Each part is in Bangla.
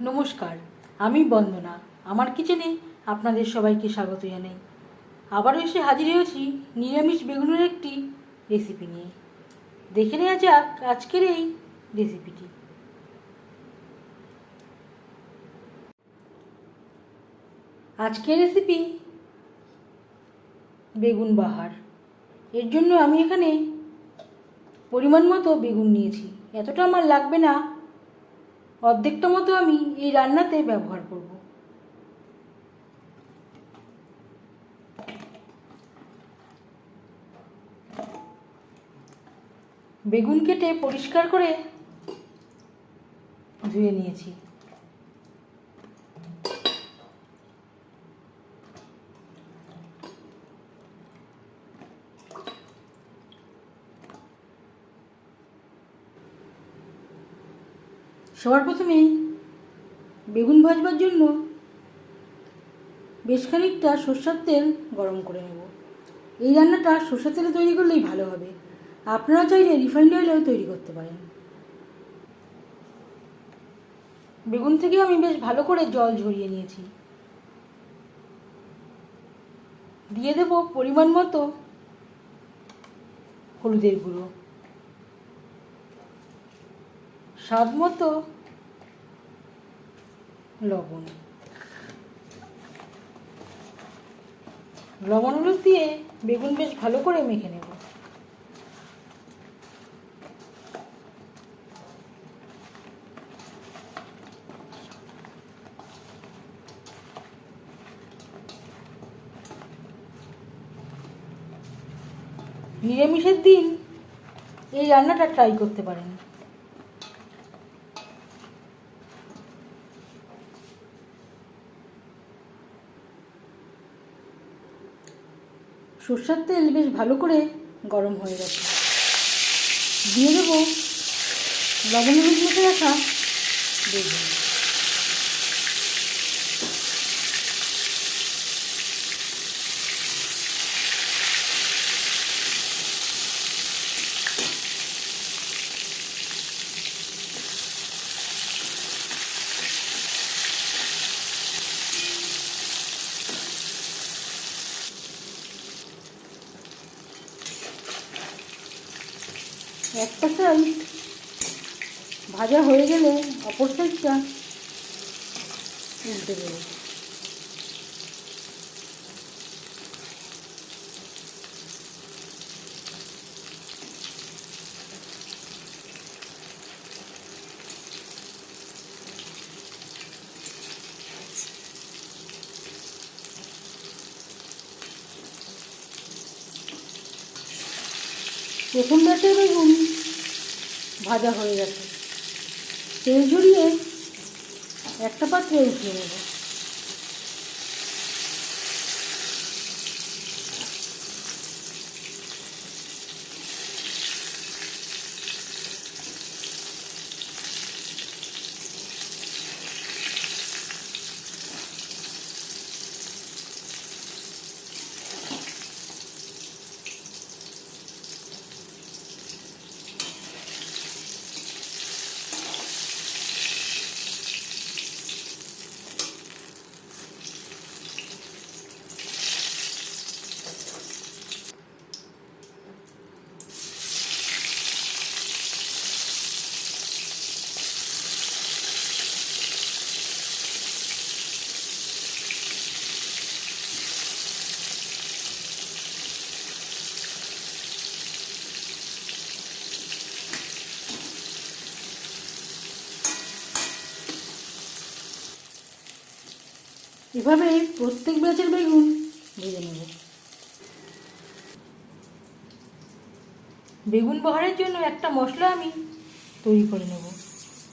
নমস্কার, আমি বন্দনা। আমার কিচেনে আপনাদের সবাইকে স্বাগত জানাই। আবারও এসে হাজির হয়েছি নিরামিষ বেগুনের একটি রেসিপি নিয়ে। দেখে নেওয়া যাক আজকের এই রেসিপিটি আজকের রেসিপি বেগুন বাহার। এর জন্য আমি এখানে পরিমাণ মতো বেগুন নিয়েছি। এতটা আমার লাগবে না অর্ধেকটা মতো আমি এই রান্নাতে ব্যবহার করব। বেগুন কেটে পরিষ্কার করে ধুয়ে নিয়েছি। সবার প্রথমে বেগুন ভাজবার জন্য বেশ খানিকটা সর্ষের তেল গরম করে নেব। এই রান্নাটা সর্ষের তেলে তৈরি করলেই ভালো হবে। আপনারা চাইলে রিফাইন্ড অয়েলেও তৈরি করতে পারেন। বেগুন থেকে আমি বেশ ভালো করে জল ঝরিয়ে নিয়েছি। দিয়ে দেব পরিমাণ মতো হলুদের গুঁড়ো। স্বাদ মতো লবণ। লবণ হলুদ দিয়ে বেগুন বেশ ভালো করে মেখে নেব। নিরামিষের দিন এই রান্নাটা ট্রাই করতে পারেন। সর্ষের তেল বেশ ভালো করে গরম হয়ে গেছে। দিয়ে দেবো লবণ হলুদ মেখে রাখা বেগুন। একটা সাইড ভাজা হয়ে গেলে অপর সাইডটা উল্টে দেবো। প্রথম ব্যাটে বেগুন ভাজা হয়ে গেছে। তেল ঝরিয়ে একটা পাত্রে উঠিয়ে নেব। এভাবে প্রত্যেক ব্যাচের বেগুন ভেজে নেব। বেগুন বহারের জন্য একটা মশলা আমি তৈরি করে নেব।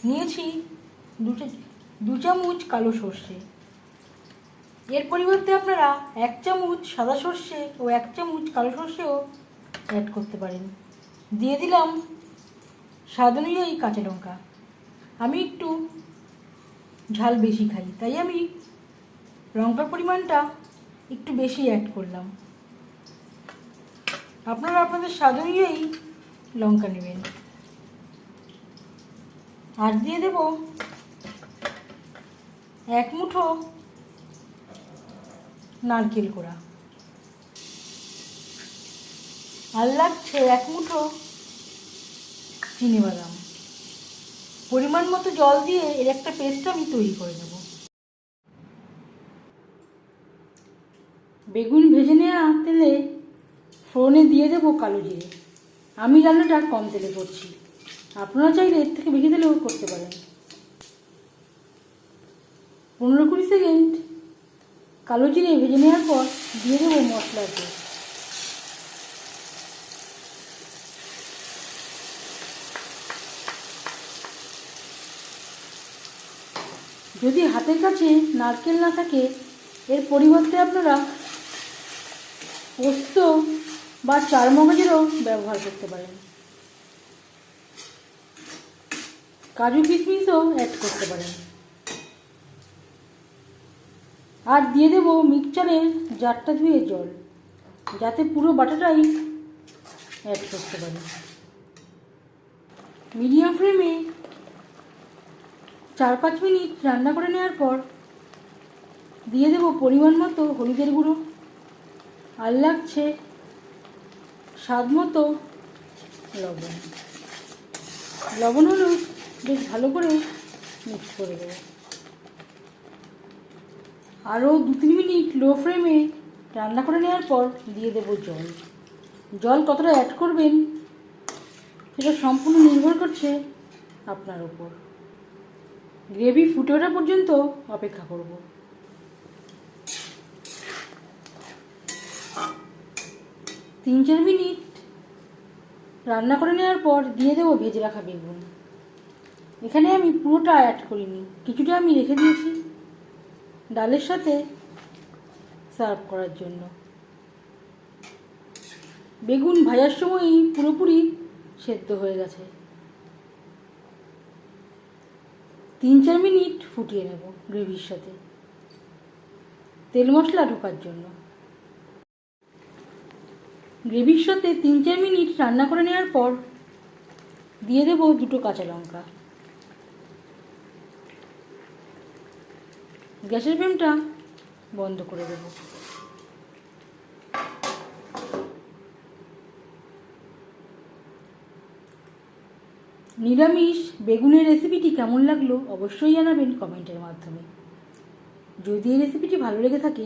নিয়েছি দু দু চামচ কালো সর্ষে। এর পরিবর্তে আপনারা এক চামচ সাদা সর্ষে ও এক চামচ কালো সর্ষেও অ্যাড করতে পারেন। দিয়ে দিলাম স্বাদ অনুযায়ী কাঁচা লঙ্কা। আমি একটু ঝাল বেশি খাই, তাই আমি লঙ্কার পরিমাণটা একটু বেশি অ্যাড করলাম। আপনারা আপনাদের স্বাদ অনুযায়ী লঙ্কা নেবেন। আর দিয়ে দেব এক মুঠো নারকেল কোড়া। আর লাগছে এক মুঠো চিনি বাদাম। পরিমাণ মতো জল দিয়ে এর একটা পেস্ট আমি তৈরি করে নেব। বেগুন ভেজে নেওয়া তেলে ফোড়নে দিয়ে দেবো কালো জিরে। আমি রান্নাটা কম তেলে করছি। আপনারা চাইলে এর থেকে বেশি তেলেও করতে পারেন। পনেরো কুড়ি সেকেন্ড। কালো জিরে ভেজে নেওয়ার পর দিয়ে দেবো মশলার পেস্ট যদি হাতের কাছে নারকেল না থাকে, এর পরিবর্তে আপনারা পোস্ত বা চারমগজেরও ব্যবহার করতে পারেন। কাজু কিশমিশও অ্যাড করতে পারেন। আর দিয়ে দেব মিক্সচারের জারটা ধুয়ে জল, যাতে পুরো বাটাটাই অ্যাড করতে পারি। মিডিয়াম ফ্লেমে চার পাঁচ মিনিট রান্না করে নেওয়ার পর দিয়ে দেব পরিমাণ মতো হলুদের গুঁড়ো। আর লাগছে স্বাদ মতো লবণ। লবণ হলুদ বেশ ভালো করে মিক্স করে দেবো। আরও দু তিন মিনিট লো ফ্লেমে রান্না করে নেওয়ার পর দিয়ে দেবো জল। জল কতটা অ্যাড করবেন সেটা সম্পূর্ণ নির্ভর করছে আপনার উপর। গ্রেভি ফুটে ওঠা পর্যন্ত অপেক্ষা করব। তিন চার মিনিট রান্না করে নেওয়ার পর দিয়ে দেবো ভেজে রাখা বেগুন। এখানে আমি পুরোটা অ্যাড করিনি, কিছুটা আমি রেখে দিয়েছি ডালের সাথে সার্ভ করার জন্য। বেগুন ভাজার সময়ই পুরোপুরি সেদ্ধ হয়ে গেছে। তিন চার মিনিট ফুটিয়ে নেব গ্রেভির সাথে। তেল মশলা ঢোকার জন্য। গ্রেভির সাথে তিন চার মিনিট রান্না করে নেওয়ার পর দিয়ে দেবো দুটো কাঁচা লঙ্কা। গ্যাসের ফ্লেমটা বন্ধ করে দেব। নিরামিষ বেগুনের রেসিপিটি কেমন লাগল অবশ্যই জানাবেন কমেন্টের মাধ্যমে। যদি এই রেসিপিটি ভালো লেগে থাকে